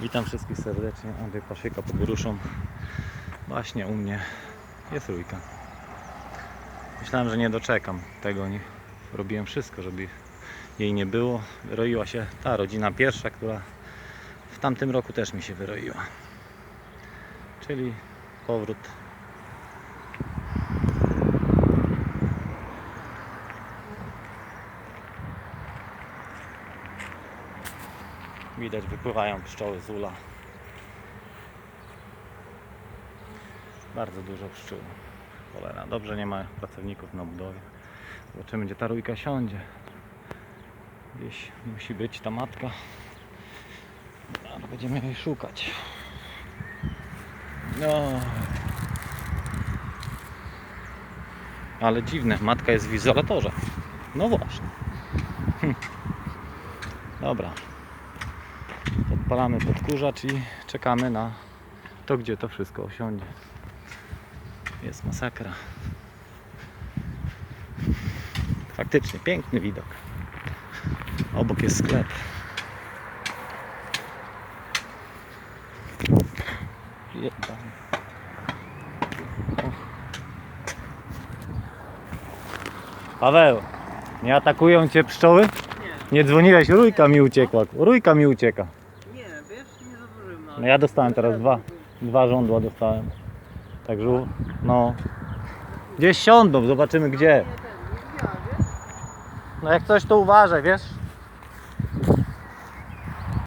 Witam wszystkich serdecznie. Andrzej Paszyka pod gruszą. Właśnie u mnie jest rójka. Myślałem, że nie doczekam tego. Nie. Robiłem wszystko, żeby jej nie było. Wyroiła się ta rodzina pierwsza, która w tamtym roku też mi się wyroiła. Czyli powrót. Widać wypływają pszczoły z ula. Bardzo dużo pszczół. Cholera, dobrze nie ma pracowników na budowie. Zobaczymy gdzie ta rójka siądzie. Gdzieś musi być ta matka. Ale będziemy jej szukać. No. Ale dziwne, matka jest w izolatorze. No właśnie. Dobra. Odpalamy podkurzacz i czekamy na to, gdzie to wszystko osiądzie. Jest masakra. Faktycznie piękny widok. Obok jest sklep. Och. Paweł, nie atakują cię pszczoły? Nie dzwoniłeś, rójka mi uciekła. Rójka mi ucieka. Nie, wiesz, nie zauważyłem na No ja dostałem teraz dwa. Dwa żądła dostałem. Także no. Gdzieś siądą, zobaczymy gdzie. No jak coś to uważaj, wiesz?